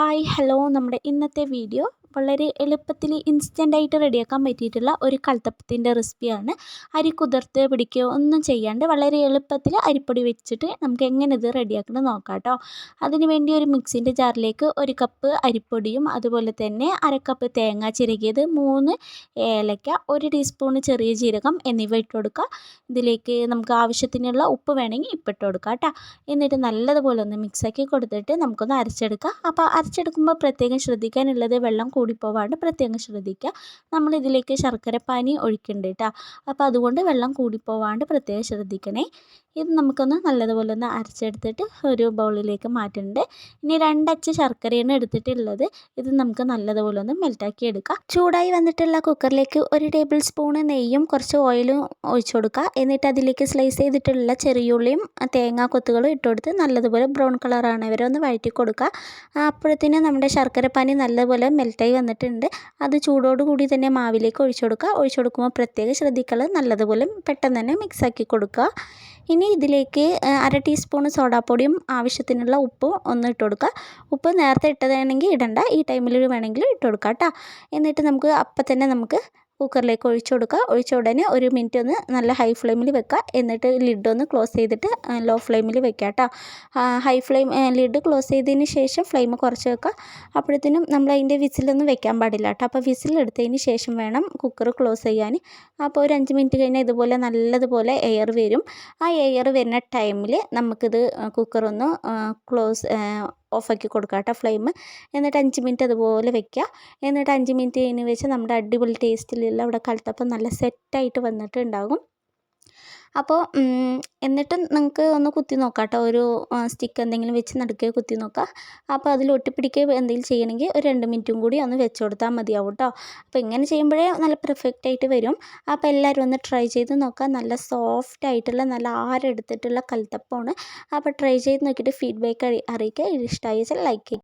Hi hello നമ്മുടെ ഇന്നത്തെ video വളരെ എളുപ്പത്തിൽ ഇൻസ്റ്റന്റായിട്ട് റെഡിയാക്കാൻ പറ്റിയിട്ടുള്ള ഒരു കൽത്തപ്പത്തിന്റെ റെസിപ്പിയാണ് അരി കുതിർത്ത് പിടിക്കുകയോ ഒന്നും ചെയ്യാണ്ട് വളരെ എളുപ്പത്തിൽ അരിപ്പൊടി വെച്ചിട്ട് നമുക്ക് എങ്ങനെ ഇത് റെഡിയാക്കണം നോക്കാം കേട്ടോ അതിന് വേണ്ടി ഒരു മിക്സിന്റെ ജാറിലേക്ക് ഒരു കപ്പ് അരിപ്പൊടിയും അതുപോലെ തന്നെ അര കപ്പ് തേങ്ങ ചിരകിയത് മൂന്ന് ഏലക്ക ഒരു ടീസ്പൂൺ ചെറിയ ജീരകം എന്നിവ ഇട്ട് കൊടുക്കുക. ഇതിലേക്ക് നമുക്ക് ആവശ്യത്തിനുള്ള ഉപ്പ് വേണമെങ്കിൽ ഇപ്പം ഇട്ട് കൊടുക്കാം കേട്ടോ എന്നിട്ട് നല്ലതുപോലെ ഒന്ന് മിക്സാക്കി കൊടുത്തിട്ട് നമുക്കൊന്ന് അരച്ചെടുക്കാം. അപ്പോൾ അരച്ചെടുക്കുമ്പോൾ പ്രത്യേകം ശ്രദ്ധിക്കാനുള്ളത് വെള്ളം കൂടിപ്പോവാണ്ട് പ്രത്യേകം ശ്രദ്ധിക്കുക. നമ്മളിതിലേക്ക് ശർക്കര പാനി ഒഴിക്കുന്നുണ്ട് കേട്ടോ അപ്പോൾ അതുകൊണ്ട് വെള്ളം കൂടിപ്പോവാണ്ട് പ്രത്യേകം ശ്രദ്ധിക്കണേ. ഇത് നമുക്കൊന്ന് നല്ലതുപോലെ ഒന്ന് അരച്ചെടുത്തിട്ട് ഒരു ബൗളിലേക്ക് മാറ്റുന്നുണ്ട് ഇനി രണ്ടച്ച് ശർക്കരയാണ് എടുത്തിട്ടുള്ളത്. ഇത് നമുക്ക് നല്ലതുപോലെ ഒന്ന് മെൽറ്റാക്കി എടുക്കാം. ചൂടായി വന്നിട്ടുള്ള കുക്കറിലേക്ക് ഒരു ടേബിൾ സ്പൂണ് നെയ്യും കുറച്ച് ഓയിലും ഒഴിച്ചു കൊടുക്കുക. എന്നിട്ട് അതിലേക്ക് സ്ലൈസ് ചെയ്തിട്ടുള്ള ചെറിയുള്ളിയും തേങ്ങാ കൊത്തുകളും ഇട്ട് കൊടുത്ത് നല്ലതുപോലെ ബ്രൗൺ കളറാണ് ഇവരെ ഒന്ന് വഴറ്റി കൊടുക്കുക. അപ്പോഴത്തേനും നമ്മുടെ ശർക്കര പാനി നല്ലതുപോലെ മെൽറ്റായി വന്നിട്ടുണ്ട്. അത് ചൂടോട് കൂടി തന്നെ മാവിലേക്ക് ഒഴിച്ചു കൊടുക്കുക. ഒഴിച്ചു കൊടുക്കുമ്പോൾ പ്രത്യേകം ശ്രദ്ധിക്കുക നല്ലതുപോലെ പെട്ടെന്ന് തന്നെ മിക്സാക്കി കൊടുക്കുക. ഇനി ഇതിലേക്ക് അര ടീസ്പൂൺ സോഡാപ്പൊടിയും ആവശ്യത്തിനുള്ള ഉപ്പും ഒന്ന് ഇട്ട് കൊടുക്കുക. ഉപ്പ് നേരത്തെ ഇട്ടതാണെങ്കിൽ ഇടണ്ട ഈ ടൈമിൽ വേണമെങ്കിൽ ഇട്ട് കൊടുക്കുക കേട്ടോ. എന്നിട്ട് നമുക്ക് അപ്പം തന്നെ നമുക്ക് കുക്കറിലേക്ക് ഒഴിച്ചു കൊടുക്കുക. ഒഴിച്ച ഉടനെ ഒരു മിനിറ്റ് ഒന്ന് നല്ല ഹൈ ഫ്ലെയിമിൽ വെക്കുക. എന്നിട്ട് ലിഡ് ഒന്ന് ക്ലോസ് ചെയ്തിട്ട് ലോ ഫ്ലെയിമിൽ വെക്കുക കേട്ടോ ഹൈ ഫ്ലെയിം ലിഡ് ക്ലോസ് ചെയ്തതിന് ശേഷം ഫ്ലെയിം കുറച്ച് വെക്കുക. അപ്പോഴത്തേനും നമ്മൾ അതിന്റെ വിസിലൊന്നും വെക്കാൻ പാടില്ല കേട്ടോ അപ്പോൾ വിസിലെടുത്തതിന് ശേഷം വേണം കുക്കർ ക്ലോസ് ചെയ്യാൻ അപ്പോൾ ഒരു അഞ്ച് മിനിറ്റ് കഴിഞ്ഞാൽ ഇതുപോലെ നല്ലതുപോലെ എയർ വരും. ആ എയർ വരുന്ന ടൈമിൽ നമുക്കിത് കുക്കറൊന്ന് ക്ലോസ് ഓഫാക്കി കൊടുക്കുക കേട്ടോ ഫ്ലെയിം. എന്നിട്ട് അഞ്ച് മിനിറ്റ് അതുപോലെ വെക്കുക എന്നിട്ട് അഞ്ച് മിനിറ്റ് കഴിഞ്ഞ് വെച്ച് നമ്മുടെ അടിപൊളി ടേസ്റ്റിലുള്ള അവിടെ കലത്തപ്പം നല്ല സെറ്റായിട്ട് വന്നിട്ടുണ്ടാകും. അപ്പോൾ എന്നിട്ട് നിങ്ങൾക്ക് ഒന്ന് കുത്തി നോക്കാം കേട്ടോ ഒരു സ്റ്റിക്ക് എന്തെങ്കിലും വെച്ച് നടുക്കെ കുത്തി നോക്കുക അപ്പോൾ അതിൽ ഒട്ടിപ്പിടിക്കുകയോ എന്തെങ്കിലും ചെയ്യണമെങ്കിൽ ഒരു രണ്ട് മിനിറ്റും കൂടി ഒന്ന് വെച്ച് കൊടുത്താൽ മതിയാവും കേട്ടോ അപ്പോൾ ഇങ്ങനെ ചെയ്യുമ്പോഴേ നല്ല പെർഫെക്റ്റ് ആയിട്ട് വരും. അപ്പോൾ എല്ലാവരും ഒന്ന് ട്രൈ ചെയ്ത് നോക്കുക നല്ല സോഫ്റ്റ് ആയിട്ടുള്ള നല്ല ആരെടുത്തിട്ടുള്ള കൽത്തപ്പമാണ്. അപ്പോൾ ട്രൈ ചെയ്ത് നോക്കിയിട്ട് ഫീഡ്ബാക്ക് അറിയിക്കുക. ഇഷ്ടമായി വെച്ചാൽ ലൈക്ക് ചെയ്യുക